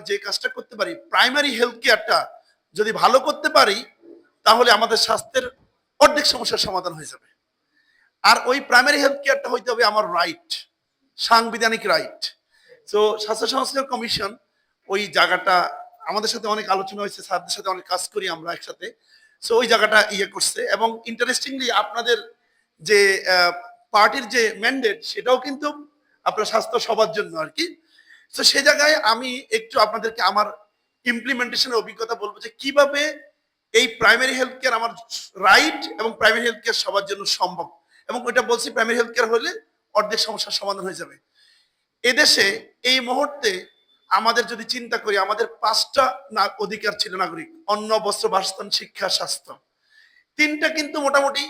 আমরা যে কাজটা করতে পারি প্রাইমারি হেলথ কেয়ারটা যদি ভালো করতে পারি, তাহলে আমাদের স্বাস্থ্যের অর্ধেক সমস্যার সমাধান হয়ে যাবে। আর ওই প্রাইমারি হেলথ কেয়ারটা হইতে হবে আমার রাইট সাংবিধানিক রাইট তো স্বাস্থ্য সংস্কার কমিশন ওই জায়গাটা, আমাদের সাথে অনেক আলোচনা হয়েছে, স্যারদের সাথে অনেক কাজ করি আমরা একসাথে। সো ওই জায়গাটা ইয়ে করছে এবং ইন্টারেস্টিংলি আপনাদের যে পার্টির যে ম্যান্ডেট সেটাও কিন্তু আপনার স্বাস্থ্য সবার জন্য আর কি। তো সে জায়গায় আমি একটু আপনাদেরকে আমার ইমপ্লিমেন্টেশনের অভিজ্ঞতা বলব যে কীভাবে এই প্রাইমারি হেলথ কেয়ার আমার রাইট এবং প্রাইমারি হেলথ কেয়ার সবার জন্য সম্ভব। এবং ওইটা বলছি প্রাইমারি হেলথ কেয়ার হলে অর্ধেক সমস্যার সমাধান হয়ে যাবে। এদেশে এই মুহূর্তে আমাদের যদি চিন্তা করি, আমাদের পাঁচটা না অধিকার ছিল নাগরিক, অন্ন, বস্ত্র, বাসস্থান, শিক্ষা, স্বাস্থ্য। তিনটা কিন্তু মোটামুটি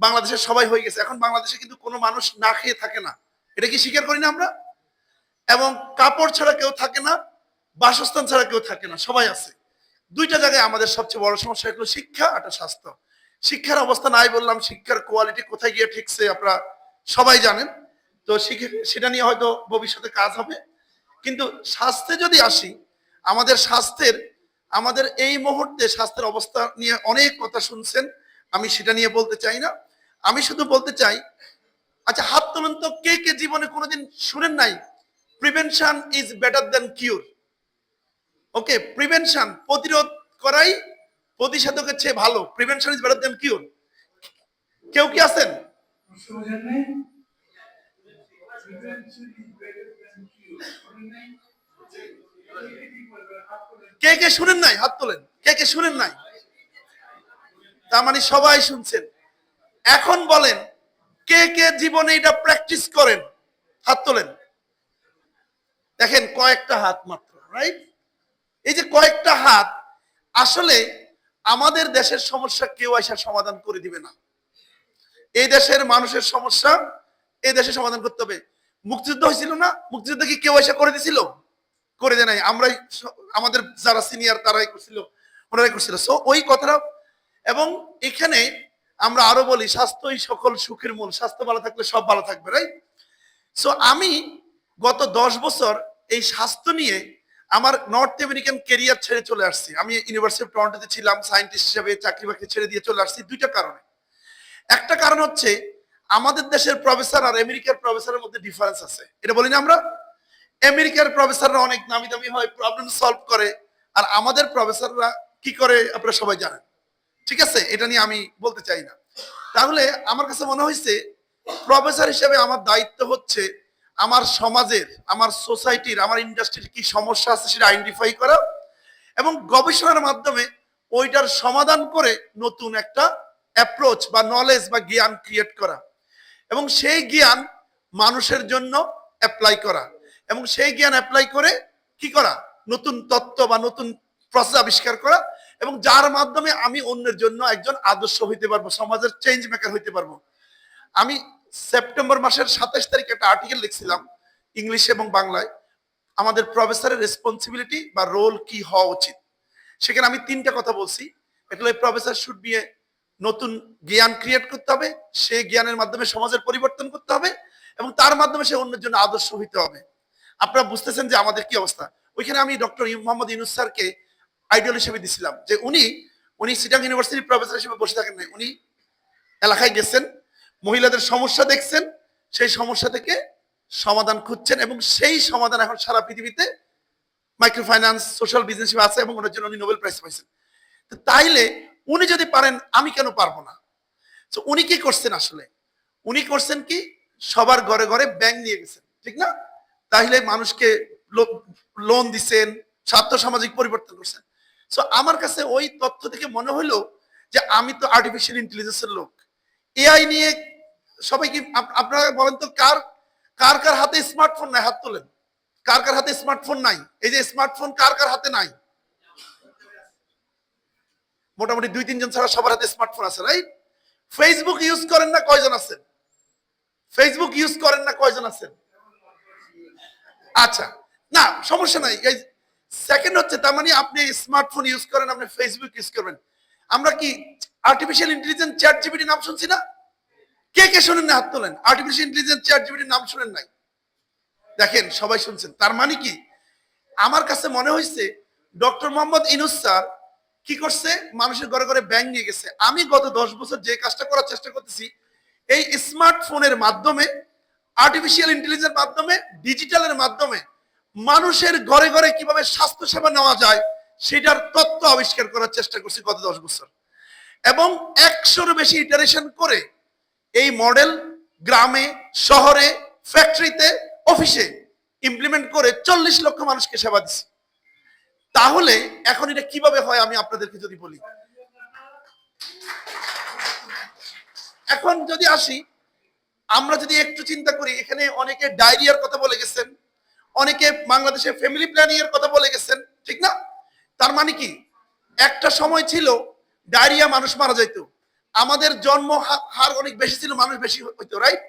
বাংলাদেশের সবাই হয়ে গেছে। এখন বাংলাদেশে কিন্তু কোনো মানুষ না খেয়ে থাকে না। এটা কি স্বীকার করি না আমরা? এবং কাপড় ছাড়া কেউ থাকে না, বাসস্থান ছাড়া কেউ থাকে না, সবাই আছে। দুইটা জায়গায় আমাদের সবচেয়ে বড় সমস্যা হলো শিক্ষা আর স্বাস্থ্য। শিক্ষার অবস্থা নাই বললাম, শিক্ষার কোয়ালিটি কোথায় গিয়ে ঠিকছে আপনারা সবাই জানেন। তো সেটা নিয়ে হয়তো ভবিষ্যতে কাজ হবে। কিন্তু স্বাস্থ্যে যদি আসি, আমাদের স্বাস্থ্যের, আমাদের এই মুহূর্তে স্বাস্থ্যের অবস্থা নিয়ে অনেক কথা শুনছেন, আমি সেটা নিয়ে বলতে চাই না। আমি শুধু বলতে চাই আচ্ছা হাত তুলুন তো কে কে জীবনে কোনোদিন শুনেন নাই prevention is better than cure okay prevention প্রতিরোধ করাই প্রতিষেধকের চেয়ে ভালো। Prevention is better than cure কেউ কি আছেন? কে কে শুনেন নাই? হাত তোলেন। কে কে শুনেন নাই? তার মানে সবাই শুনছেন। এখন বলেন, কে কে জীবনে এটা প্র্যাকটিস করেন? হাত তোলেন। দেখেন কয়েকটা হাত মাত্র রাইট এই যে কয়েকটা হাত, আসলে আমাদের দেশের সমস্যা কেউ আসার সমাধান করে দিবে না। এই দেশের মানুষের সমস্যা এই দেশে সমাধান করতে হবে। মুক্তিযুদ্ধ হয়েছিল না? মুক্তিযুদ্ধ কি কেউ এসে করে দিছিল? করে দেয় নাই। আমরাই আমাদের যারা সিনিয়র তারাই করছিল, ওনারাই করছিল। সো ওই কথাটা, এবং এখানে আমরা আরও বলি, স্বাস্থ্যই সকল সুখের মূল। স্বাস্থ্য ভালো থাকলে সব ভালো থাকবে রাইট সো আমি গত দশ বছর এই স্বাস্থ্য নিয়ে আমার নর্থ আমেরিকান কেরিয়ার ছেড়ে চলে আসছি। আমি ইউনিভার্সিটি অফ টরন্টোতে ছিলাম সায়েন্টিস্ট হিসেবে চাকরি বাকরি ছেড়ে দিয়ে চলে আসছি দুইটা কারণে। একটা কারণ হচ্ছে আমাদের দেশের প্রফেসর আর আমেরিকার প্রফেসরের মধ্যে ডিফারেন্স আছে। এটা বলি না আমরা? আমেরিকার প্রফেসররা অনেক নামি দামি হয় প্রবলেম সলভ করে, আর আমাদের প্রফেসররা কি করে আপনারা সবাই জানেন। ঠিক আছে? এটা নিয়ে আমি বলতে চাই না। তাহলে আমার কাছে মনে হয়েছে প্রফেসর হিসেবে আমার দায়িত্ব হচ্ছে আমার সমাজের, আমার সোসাইটির, আমার ইন্ডাস্ট্রির কি সমস্যা আছে সেটা আইডেন্টিফাই করা এবং গবেষণার মাধ্যমে ওইটার সমাধান করে নতুন একটা অ্যাপ্রোচ বা নলেজ বা জ্ঞান ক্রিয়েট করা এবং সেই জ্ঞান মানুষের জন্য অ্যাপ্লাই করা এবং সেই জ্ঞান অ্যাপ্লাই করে কি করা? নতুন তত্ত্ব বা নতুন প্রসেস আবিষ্কার করা এবং যার মাধ্যমে আমি অন্যের জন্য একজন আদর্শ হইতে পারব, সমাজের চেঞ্জ মেকার হইতে পারব। আমি সেপ্টেম্বর মাসের সাতাশ তারিখে একটা আর্টিকেল লিখছিলাম ইংলিশ এবং বাংলায়। আমাদের প্রফেসরের রেসপন্সিবিলিটি বা রোল কি হওয়া উচিত। সেখানে আমি তিনটা কথা বলছি। এটা প্রফেসর শুড বি নতুন জ্ঞান ক্রিয়েট করতে হবে, সে জ্ঞানের মাধ্যমে সমাজের পরিবর্তন করতে হবে এবং তার মাধ্যমে সে অন্যের জন্য আদর্শ হইতে হবে। আপনারা বুঝতেছেন যে আমাদের কি অবস্থা? ওইখানে আমি ডক্টর মোহাম্মদ ইউনুস স্যারকে আইডিয়াল হিসেবে দিছিলাম যে উনি উনি সিটাং ইউনিভার্সিটির প্রফেসর হিসেবে বসে থাকেন উনি এলাকায় গেছেন। মহিলাদের সমস্যা দেখছেন, সেই সমস্যা থেকে সমাধান খুঁজছেন এবং সেই সমাধান এখন সারা পৃথিবীতে মাইক্রো ফাইন্যান্স সোশ্যাল বিজনেস আছে এবং ওনার জন্য উনি নোবেল প্রাইজ পাইছেন। তাইলে উনি যদি পারেন, আমি কেন পারব না? তো উনি কি করছেন আসলে? উনি করছেন কি, সবার ঘরে ঘরে ব্যাংক নিয়ে গেছেন, ঠিক না? তাহলে মানুষকে লোন দিচ্ছেন স্বার্থ সামাজিক পরিবর্তন করছেন। সো আমার কাছে ওই তথ্য থেকে মনে হলো যে আমি তো আর্টিফিশিয়াল ইন্টেলিজেন্সের লোক। এআই নিয়ে সবাই কি আপনারা বলেন তো কার কার কার হাতে স্মার্টফোন নাই? হাত তোলেন। কার কার হাতে স্মার্টফোন নাই? এই যে স্মার্টফোন কার কার হাতে নাই? মোটামুটি দুই, তিনজন ছাড়া সবার হাতে স্মার্টফোন আছে রাইট ফেসবুক ইউজ করেন না কয়জন আছেন? ফেসবুক ইউজ করেন না কয়জন আছেন? আচ্ছা না, সমস্যা নাই। এই সেকেন্ড হচ্ছে, তার মানে আপনি স্মার্টফোন ইউজ করেন, আপনি ফেসবুক ইউজ করবেন। আমরা কি আর্টিফিশিয়াল ইন্টেলিজেন্স চ্যাট জিপিটি নাম শুনছি না? কে কে শোনেন না হাত তোলেন? আর্টিফিশিয়াল ইন্টেলিজেন্স চ্যাট জিপিটির নাম শুনেন নাই। দেখেন, সবাই শুনছেন। তার মানে কি? আমার কাছে মনে হয়েছে, ডক্টর মোহাম্মদ ইনুস স্যার কি করছে? মানুষের ঘরে ঘরে ব্যাংক নিয়ে গেছে। আমি গত দশ বছর যে কাজটা করার চেষ্টা করতেছি, এই স্মার্টফোনের মাধ্যমে আর্টিফিশিয়াল ইন্টেলিজেন্সের মাধ্যমে ডিজিটালের মাধ্যমে, মানুষের ঘরে ঘরে কীভাবে স্বাস্থ্য সেবা নেওয়া যায়, সেটার তত্ত্ব আবিষ্কার করার চেষ্টা করছি গত দশ বছর। এবং একশোর বেশি ইটারেশন করে এই মডেল গ্রামে, শহরে, ফ্যাক্টরিতে, অফিসে ইমপ্লিমেন্ট করে চল্লিশ লক্ষ মানুষকে সেবা দিচ্ছি তাহলে এখন এটা কীভাবে হয় আমি আপনাদেরকে যদি বলি। এখন যদি আসি, আমরা যদি একটু চিন্তা করি, এখানে অনেকে ডায়রিয়ার কথা বলে গেছেন, অনেকে বাংলাদেশে ফ্যামিলি প্ল্যানিং এর কথা বলে গেছেন, ঠিক না? তার মানে কি? একটা সময় ছিল ডায়রিয়া মানুষ মারা যাইত। আমাদের জন্ম হার অনেক বেশি ছিল, মানুষ বেশি হইতো রাইট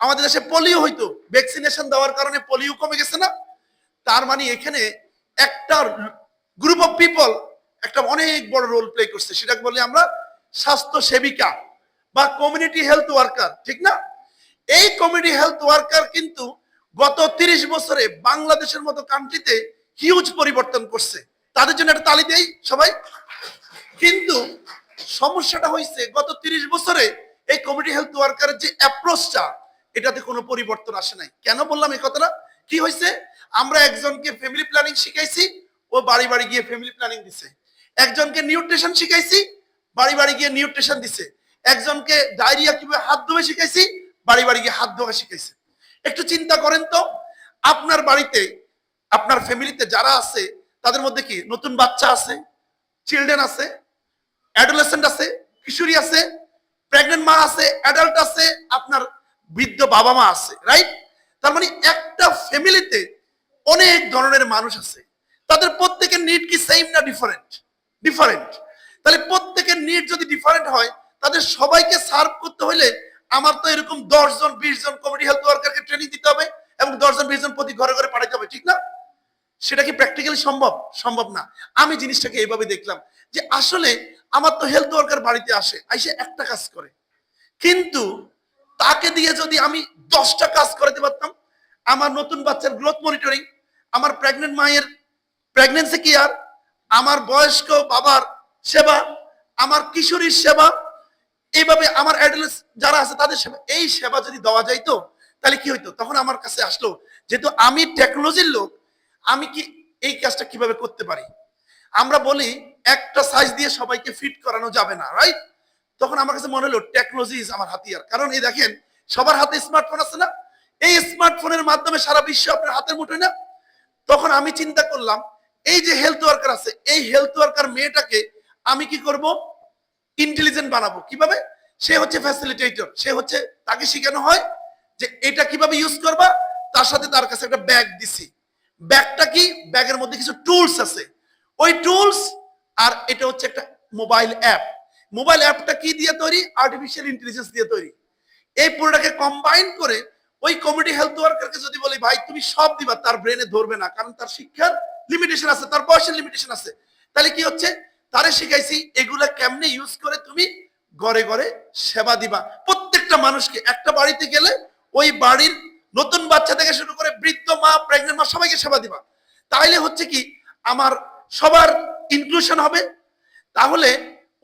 আমাদের দেশে পোলিও হইতো। ভ্যাকসিনেশন দেওয়ার কারণে পোলিও কমে গেছে না। তার মানে এখানে একটা গ্রুপ অফ পিপল একটা অনেক বড় রোল প্লে করছে। সেটাকে বলি আমরা স্বাস্থ্য সেবিকা বা কমিউনিটি হেলথ ওয়ার্কার ঠিক না? এই কমিউনিটি হেলথ ওয়ার্কার কিন্তু গত তিরিশ বছরে বাংলাদেশের মতো কান্ট্রিতে হিউজ পরিবর্তন করছে। তাদের জন্য একটা তালি দেই সবাই। কিন্তু সমস্যাটা হয়েছে গত তিরিশ বছরে এই কমিউনিটি হেলথ ওয়ার্কারের যে অ্যাপ্রোচটা এটাতে কোনো পরিবর্তন আসে নাই। কেন বললাম এই কথাটা? কি হয়েছে? আমরা একজনকে ফ্যামিলি প্ল্যানিং শিখাইছি, ও বাড়ি বাড়ি গিয়ে ফ্যামিলি প্ল্যানিং দিছে। একজনকে নিউট্রিশন শিখাইছি, বাড়ি বাড়ি গিয়ে নিউট্রিশন দিছে। একজনকে ডায়রিয়া কীভাবে হাত ধোয়া শিখাইছি, বাড়ি বাড়ি গিয়ে হাত ধোয়া শিখাইছে। একটু চিন্তা করেন তো, আপনার বাড়িতে, আপনার ফ্যামিলিতে যারা আছে, তাদের মধ্যে কি নতুন বাচ্চা আছে? চিলড্রেন আছে? অ্যাডোলেসেন্ট আছে, কিশোরী আছে প্রেগনেন্ট মা আছে অ্যাডাল্ট আছে, আপনার বৃদ্ধ বাবা মা আছে রাইট তার মানে একটা ফ্যামিলিতে অনেক ধরনের মানুষ আছে। তাদের প্রত্যেকের নিড কি সেম না ডিফারেন্ট ডিফারেন্ট তাহলে প্রত্যেকের নিড যদি ডিফারেন্ট হয়, তাদের সবাইকে সার্ভ করতে হলে আমার তো এরকম দশ জন, বিশ জন কমিটি হেলথ ওয়ার্কারকে ট্রেনিং দিতে হবে এবং দশ জন, বিশ জন প্রতি ঘরে ঘরে পাঠাতে হবে, ঠিক না? সেটা কি প্র্যাকটিক্যালি সম্ভব? সম্ভব না। আমি জিনিসটাকে এইভাবে দেখলাম যে আসলে আমার তো হেলথ ওয়ার্কার বাড়িতে আসে, আইসে একটা কাজ করে। কিন্তু তাকে দিয়ে যদি আমি দশটা কাজ করাতে পারতাম, আমার নতুন বাচ্চার গ্রোথ মনিটরিং আমার প্রেগনেন্ট মায়ের প্রেগনেন্সি কেয়ার আমার বয়স্ক বাবার সেবা, আমার কিশোরীর সেবা, এইভাবে আমার অ্যাডাল্ট যারা আছে তাদের সেবা, এই সেবা যদি দেওয়া যাইতো, তাহলে কি হইতো? তখন আমার কাছে আসলো, যেহেতু আমি টেকনোলজির লোক, আমি কি এই কাজটা কীভাবে করতে পারি? আমরা বলি একটা সাইজ দিয়ে সবাইকে ফিট করানো যাবে না রাইট তখন আমার কাছে মনে হলো টেকনোলজি ইজ আমার হাতিয়ার। কারণ এই দেখেন, সবার হাতে স্মার্টফোন আছে না? এই স্মার্টফোনের মাধ্যমে সারা বিশ্ব আপনার হাতের মুঠোয় না? তখন আমি চিন্তা করলাম, এই যে হেলথ ওয়ার্কার আছে, এই হেলথ ওয়ার্কার মেয়েটাকে আমি কি করব? ইন্টেলিজেন্ট বানাবো। কীভাবে? সে হচ্ছে ফ্যাসিলিটেটর সে হচ্ছে, তাকে শেখানো হয় যে এটা কীভাবে ইউজ করবা? তার সাথে তার কাছে একটা ব্যাগ দিছি। ব্যাগটা কি? ব্যাগের মধ্যে কিছু টুলস আছে। ওই টুলস আর এটা হচ্ছে একটা মোবাইল অ্যাপ মোবাইল অ্যাপটা কি দিয়ে তৈরি? আর্টিফিশিয়াল ইন্টেলিজেন্স দিয়ে তৈরি। এই পুরোটাকে কম্বাইন করে ওই কমিউনিটি হেলথ ওয়ার্কারকে যদি বলি, ভাই, তুমি সব দিবা, তার ব্রেনে ধরবে না, কারণ তার শিক্ষার লিমিটেশন আছে, তার বয়সের লিমিটেশন আছে। তাহলে কি হচ্ছে? তারে শিখাইছি, এগুলা কেমনে ইউজ করে তুমি ঘরে ঘরে সেবা দিবা? প্রত্যেকটা মানুষকে, একটা বাড়িতে গেলে ওই বাড়ির নতুন বাচ্চা থেকে শুরু করে বৃদ্ধ মা প্রেগনেন্ট মা, সবাইকে সেবা দিবা। তাইলে হচ্ছে কি, আমার সবার ইনক্লুশন হবে। তাহলে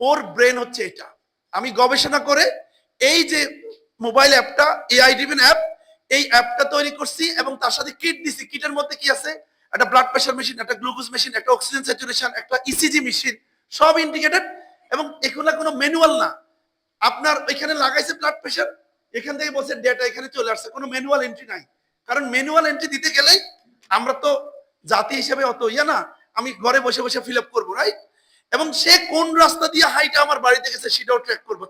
ওর ব্রেন হচ্ছে এটা। আমি গবেষণা করে এই যে মোবাইল অ্যাপটা এআই ড্রিভেন অ্যাপ এই অ্যাপটা তৈরি করছি এবং তার সাথে কিট দিছি। কিটের মধ্যে কি আছে? একটা ব্লাড প্রেশার মেশিন একটা গ্লুকোজ মেশিন একটা অক্সিজেন স্যাচুরেশন একটা ইসিজি মেশিন সব ইন্ডিকেটেড এবং এগুলা কোনো ম্যানুয়াল না। আপনার ওইখানে লাগাইছে ব্লাড প্রেশার এখান থেকে বলছে ডেটা এখানে চলে আসছে। কোনো ম্যানুয়াল এন্ট্রি নাই। কারণ ম্যানুয়াল এন্ট্রি দিতে গেলেই আমরা তো জাতি হিসেবে অত ইয়া না আমি ঘরে বসে বসে ফিল আপ করব রাইট এবং সে কোন রাস্তা দিয়ে হাইটা আমার বাড়িতে গেছে সেটাও ট্র্যাক করব।